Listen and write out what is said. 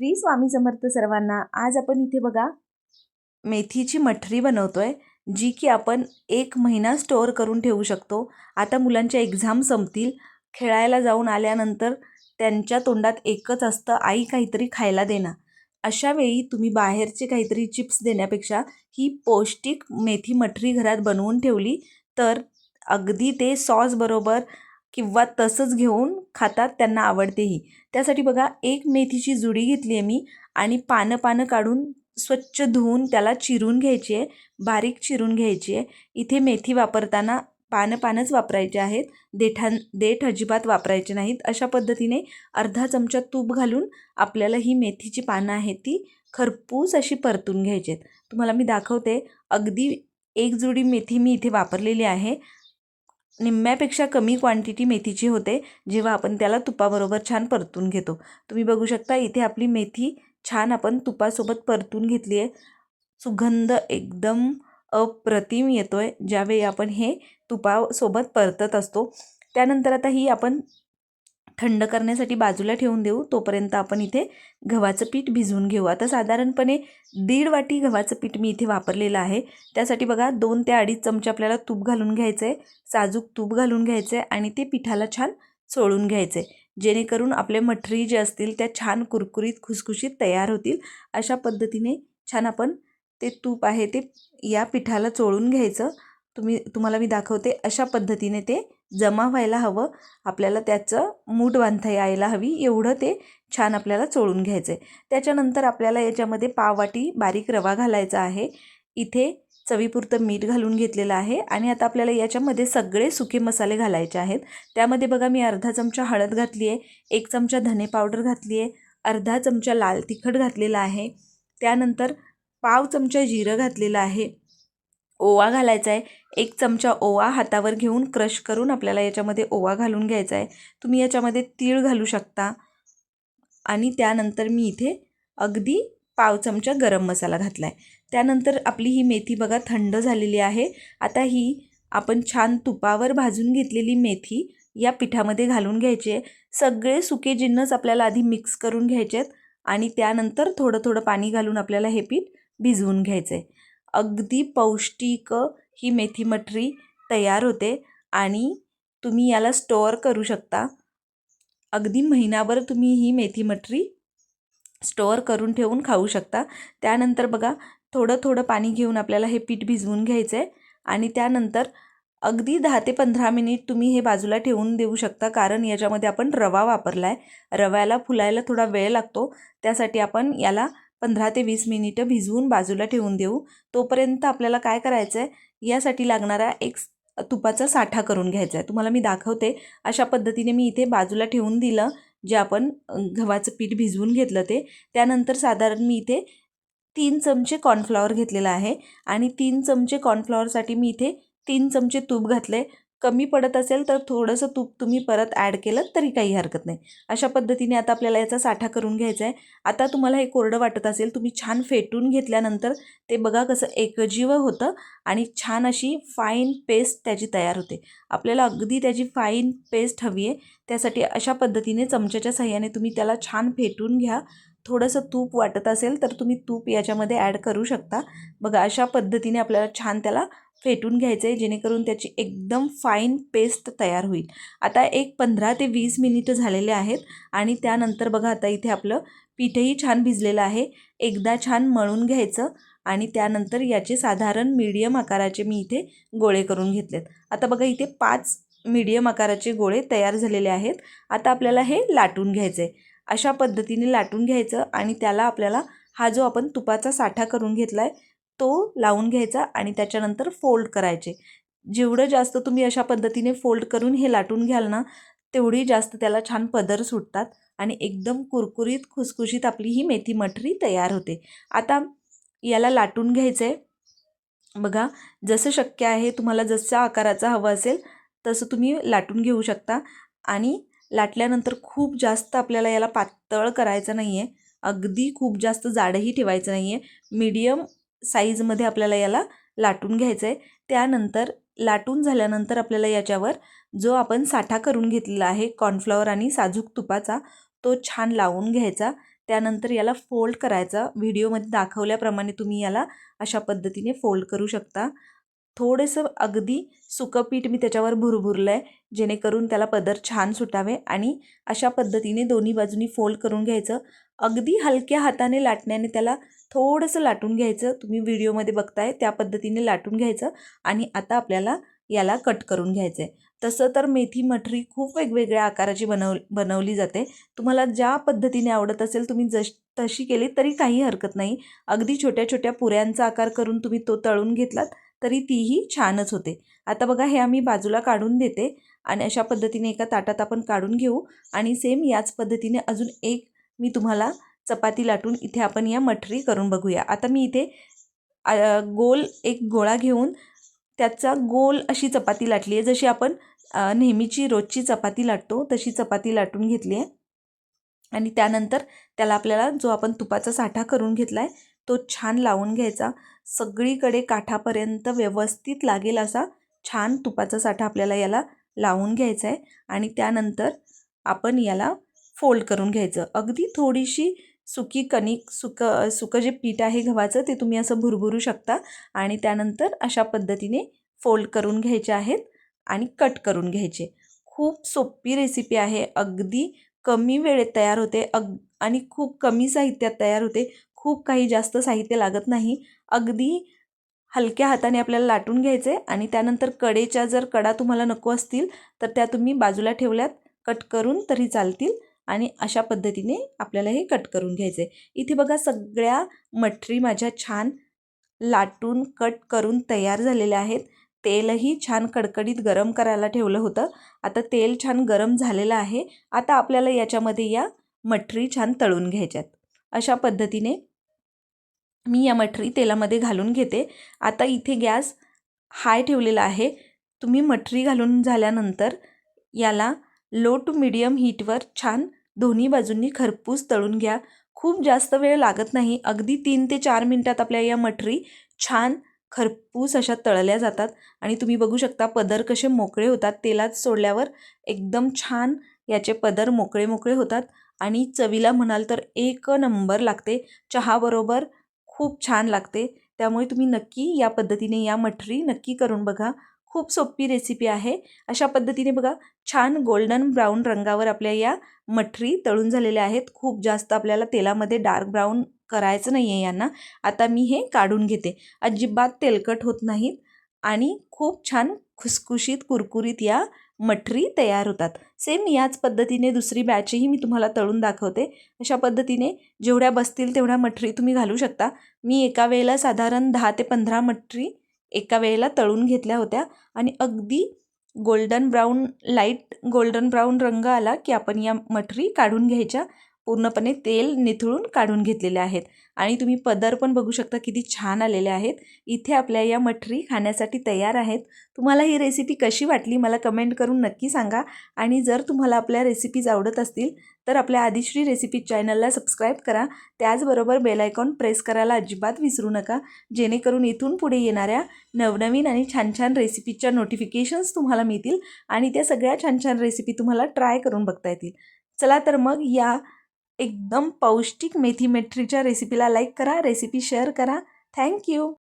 श्री स्वामी समर्थ सर्वांना आज आपण इथे बघा मेथीची मठरी बनवतोय जी की आपण एक महिना स्टोअर करून ठेवू शकतो. आता मुलांच्या एक्झाम संपतील खेळायला जाऊन आल्यानंतर त्यांच्या तोंडात एकच असतं आई काहीतरी खायला देणार अशा वेळी तुम्ही बाहेरचे काहीतरी चिप्स देण्यापेक्षा ही पौष्टिक मेथी मठरी घरात बनवून ठेवली तर अगदी ते सॉस बरोबर किंवा तसंच घेऊन खातात त्यांना आवडतेही. त्यासाठी बघा एक मेथीची जुडी घेतली आहे मी आणि पानं पानं काढून स्वच्छ धुवून त्याला चिरून घ्यायची आहे बारीक चिरून घ्यायची आहे. इथे मेथी वापरताना पानं पानंच वापरायचे आहेत देठां देठ अजिबात वापरायचे नाहीत. अशा पद्धतीने अर्धा चमचा तूप घालून आपल्याला ही मेथीची पानं आहेत ती खरपूस अशी परतून घ्यायची आहेत. तुम्हाला मी दाखवते अगदी एक जुडी मेथी मी इथे वापरलेली आहे. निम्म्यापेक्षा कमी क्वांटिटी मेथीची होते जेव्हा आपण त्याला तुपाबरोबर छान परतून घेतो. तुम्ही बघू शकता इथे आपली मेथी छान आपण तुपासोबत परतून घेतली आहे. सुगंध एकदम अप्रतिम येतो आहे ज्यावेळी आपण हे तुपासोबत परतत असतो. त्यानंतर आता ही आपण थंड करण्यासाठी बाजूला ठेवून देऊ. तोपर्यंत आपण इथे गव्हाचं पीठ भिजवून घेऊ. आता साधारणपणे दीड वाटी गव्हाचं पीठ मी इथे वापरलेलं आहे. त्यासाठी बघा दोन ते अडीच चमचे आपल्याला तूप घालून घ्यायचं आहे साजूक तूप घालून घ्यायचं आहे आणि ते पिठाला छान चोळून घ्यायचं आहे जेणेकरून आपले मठरी जे असतील त्या छान कुरकुरीत खुसखुशीत तयार होतील. अशा पद्धतीने छान आपण ते तूप आहे ते या पिठाला चोळून घ्यायचं. तुम्ही तुम्हाला मी दाखवते अशा पद्धतीने ते जमा व्हायला हवं. आपल्याला त्याचं मूठ बांधता यायला हवी एवढं ते छान आपल्याला चोळून घ्यायचं आहे त्याच्यानंतर आपल्याला याच्यामध्ये पाववाटी बारीक रवा घालायचा आहे. इथे चवीपुरतं मीठ घालून घेतलेलं आहे आणि आता आपल्याला याच्यामध्ये सगळे सुके मसाले घालायचे आहेत. त्यामध्ये बघा मी अर्धा चमचा हळद घातली आहे एक चमचा धने पावडर घातली आहे अर्धा चमचा लाल तिखट घातलेला आहे. त्यानंतर पाव चमचा जिरं घातलेलं आहे. ओवा घालायचा आहे. एक चमचा ओवा हातावर घेऊन क्रश करून आपल्याला याच्यामध्ये ओवा घालून घ्यायचा आहे. तुम्ही याच्यामध्ये तीळ घालू शकता. आणि त्यानंतर मी इथे अगदी पाव चमचा गरम मसाला घातला आहे त्यानंतर आपली ही मेथी बघा थंड झालेली आहे. आता ही आपण छान तुपावर भाजून घेतलेली मेथी या पिठामध्ये घालून घ्यायची आहे. सगळे सुके जिन्नस आपल्याला आधी मिक्स करून घ्यायचे आहेत आणि त्यानंतर थोडं थोडं पाणी घालून आपल्याला हे पीठ भिजवून घ्यायचं आहे अगदी पौष्टिक ही मेथी मठरी तयार होते आणि तुम्ही याला स्टोअर करू शकता. अगदी महिनाभर तुम्ही ही मेथी मठरी स्टोअर करून ठेवून खाऊ शकता. त्यानंतर बघा थोडं थोडं पाणी घेऊन आपल्याला हे पीठ भिजवून घ्यायचं आहे आणि त्यानंतर अगदी दहा ते पंधरा मिनिट तुम्ही हे बाजूला ठेवून देऊ शकता कारण याच्यामध्ये आपण रवा वापरला आहे रव्याला फुलायला थोडा वेळ लागतो. त्यासाठी आपण याला पंधरा ते वीस मिनिटं भिजवून बाजूला ठेवून देऊ. तोपर्यंत आपल्याला काय करायचं आहे यासाठी लागणारा एक तुपाचा साठा करून घ्यायचा आहे तुम्हाला मी दाखवते. अशा पद्धतीने मी इथे बाजूला ठेवून दिलं जे आपण गव्हाचं पीठ भिजवून घेतलं ते. त्यानंतर साधारण मी इथे तीन चमचे कॉर्नफ्लॉवर घेतलेला आहे. आणि तीन चमचे कॉर्नफ्लॉवरसाठी मी इथे तीन चमचे तूप घातले कमी पडत असेल तर थोडंसं तूप तुम्ही परत ॲड केलं तरी काही हरकत नाही. अशा पद्धतीने आता आपल्याला याचा साठा करून घ्यायचा आहे. आता तुम्हाला हे कोरडं वाटत असेल तुम्ही छान फेटून घेतल्यानंतर ते बघा कसं एकजीव होतं आणि छान अशी फाईन पेस्ट त्याची तयार होते. आपल्याला अगदी त्याची फाईन पेस्ट हवी आहे. त्यासाठी अशा पद्धतीने चमच्याच्या सहाय्याने तुम्ही त्याला छान फेटून घ्या. थोडंसं तूप वाटत असेल तर तुम्ही तूप याच्यामध्ये ॲड करू शकता. बघा अशा पद्धतीने आपल्याला छान त्याला फेटून घ्यायचं आहे जेणेकरून त्याची एकदम फाईन पेस्ट तयार होईल. आता एक पंधरा ते वीस मिनिटं झालेले आहेत आणि त्यानंतर बघा आता इथे आपलं पीठही छान भिजलेलं आहे. एकदा छान मळून घ्यायचं आणि त्यानंतर याचे साधारण मीडियम आकाराचे मी इथे गोळे करून घेतलेत. आता बघा इथे पाच मीडियम आकाराचे गोळे तयार झालेले आहेत. आता आपल्याला हे लाटून घ्यायचं आहे अशा पद्धतीने लाटून घ्यायचं आणि त्याला आपल्याला हा जो आपण तुपाचा साठा करून घेतला आहे तो लावून घ्यायचा आणि त्याच्यानंतर फोल्ड करायचे. जेवढं जास्त तुम्ही अशा पद्धतीने फोल्ड करून हे लाटून घ्याल ना तेवढी जास्त त्याला छान पदर सुटतात आणि एकदम कुरकुरीत खुसखुशीत आपली ही मेथी मठरी तयार होते. आता याला लाटून घ्यायचं आहे बघा जसं शक्य आहे तुम्हाला जसा आकाराचा हवं असेल तसं तुम्ही लाटून घेऊ शकता. आणि लाटल्यानंतर खूप जास्त आपल्याला याला पातळ करायचं नाही आहे अगदी खूप जास्त जाडही ठेवायचं नाही आहे मीडियम साईजमध्ये आपल्याला याला लाटून घ्यायचं आहे त्यानंतर लाटून झाल्यानंतर आपल्याला याच्यावर जो आपण साठा करून घेतलेला आहे कॉर्नफ्लॉवर आणि साजूक तुपाचा तो छान लावून घ्यायचा. त्यानंतर याला फोल्ड करायचा. व्हिडिओमध्ये दाखवल्याप्रमाणे तुम्ही याला अशा पद्धतीने फोल्ड करू शकता. थोडंसं अगदी सुकं पीठ मी त्याच्यावर भुरभुरलं आहे जेणेकरून त्याला पदर छान सुटावे आणि अशा पद्धतीने दोन्ही बाजूनी फोल्ड करून घ्यायचं. अगदी हलक्या हाताने लाटण्याने त्याला थोडंसं लाटून घ्यायचं. तुम्ही व्हिडिओमध्ये बघताय त्या पद्धतीने लाटून घ्यायचं आणि आता आपल्याला याला कट करून घ्यायचं आहे तसं तर मेथी मठरी खूप वेगवेगळ्या आकाराची बनव बनवली जाते. तुम्हाला ज्या पद्धतीने आवडत असेल तुम्ही जश तशी केली तरी काही हरकत नाही. अगदी छोट्या छोट्या पुऱ्यांचा आकार करून तुम्ही तो तळून घेतलात तरी तीही छानच होते. आता बघा हे आम्ही बाजूला काढून देते आणि अशा पद्धतीने एका ताटात आपण काढून घेऊ आणि सेम याच पद्धतीने अजून एक मी तुम्हाला चपाती लाटून इथे आपण या मठरी करून बघूया. आता मी इथे गोल एक गोळा घेऊन त्याचा गोल अशी चपाती लाटली आहे. जशी आपण नेहमीची रोजची चपाती लाटतो तशी चपाती लाटून घेतली आहे. आणि त्यानंतर त्याला आपल्याला जो आपण तुपाचा साठा करून घेतला आहे तो छान लावून घ्यायचा. सगळीकडे काठापर्यंत व्यवस्थित लागेल असा छान तुपाचा साठा आपल्याला याला लावून घ्यायचा आहे आणि त्यानंतर आपण याला फोल्ड करून घ्यायचं. अगदी थोडीशी सुकी कणिक सुकं सुकं जे पीठ आहे गव्हाचं ते तुम्ही असं भुरभुरू शकता आणि त्यानंतर अशा पद्धतीने फोल्ड करून घ्यायचे आहेत आणि कट करून घ्यायचे. खूप सोपी रेसिपी आहे. अगदी कमी वेळेत तयार होते. अग आणि खूप कमी साहित्यात तयार होते. खूप काही जास्त साहित्य लागत नाही. अगदी हलक्या हाताने आपल्याला लाटून घ्यायचे आणि त्यानंतर कडेच्या जर कडा तुम्हाला नको असतील तर त्या तुम्ही बाजूला ठेवल्यात कट करून तरी चालतील आणि अशा पद्धतीने आपल्याला हे कट करून घ्यायचे. इथे बघा सगळ्या मठरी माझ्या छान लाटून कट करून तयार झालेल्या आहेत. तेलही छान कडकडीत गरम करायला ठेवलं होतं. आता तेल छान गरम झालेलं आहे. आता आपल्याला याच्यामध्ये या मठरी छान तळून घ्यायच्यात. अशा पद्धतीने मी या मठरी तेलामध्ये घालून घेते. आता इथे गॅस हाय ठेवलेला आहे. तुम्ही मठरी घालून झाल्यानंतर याला लो टू मिडियम हीटवर छान दोन्ही बाजूंनी खरपूस तळून घ्या. खूप जास्त वेळ लागत नाही. अगदी तीन ते चार मिनटात आपल्या या मठरी छान खरपूस अशा तळल्या जातात. आणि तुम्ही बघू शकता पदर कसे मोकळे होतात. तेलात सोडल्यावर एकदम छान याचे पदर मोकळे मोकळे होतात. आणि चवीला म्हणाल तर एक नंबर लागते. चहाबरोबर खूप छान लागते. त्यामुळे तुम्ही नक्की या पद्धतीने या मठरी नक्की करून बघा. खूप सोपी रेसिपी आहे. अशा पद्धतीने बघा छान गोल्डन ब्राऊन रंगावर आपल्या या मठरी तळून झालेल्या आहेत. खूप जास्त आपल्याला तेलामध्ये डार्क ब्राऊन करायचं नाही आहे यांना. आता मी हे काढून घेते. अजिबात तेलकट होत नाहीत आणि खूप छान खुसखुशीत कुरकुरीत या मठरी तयार होतात. सेम याच पद्धतीने दुसरी बॅचही मी तुम्हाला तळून दाखवते. अशा पद्धतीने जेवढ्या बसतील तेवढ्या मठरी तुम्ही घालू शकता. मी एका वेळेला साधारण दहा ते पंधरा मठरी एका वेळेला तळून घेतल्या होत्या. आणि अगदी golden brown light golden brown रंग आला की आपण या मठरी काढून घ्यायच्या. पूर्णपणे तेल निथळून काढून घेतलेले आहेत. आणि तुम्ही पदर पण बघू शकता किती छान आलेले आहेत. इथे आपल्या या मठरी खाण्यासाठी तयार आहेत. तुम्हाला ही रेसिपी कशी वाटली मला कमेंट करून नक्की सांगा. आणि जर तुम्हाला आपल्या रेसिपीज आवडत असतील तर आपल्या आदिश्री रेसिपी चॅनलला सबस्क्राईब करा. त्याचबरोबर बेलायकॉन प्रेस करायला अजिबात विसरू नका. जेणेकरून इथून पुढे येणाऱ्या नवनवीन आणि छान छान रेसिपीच्या नोटिफिकेशन्स तुम्हाला मिळतील. आणि त्या सगळ्या छान छान रेसिपी तुम्हाला ट्राय करून बघता येतील. चला तर मग या एकदम पौष्टिक मेथी मेथ्रीच्या रेसिपीला लाईक करा रेसिपी शेअर करा. थँक्यू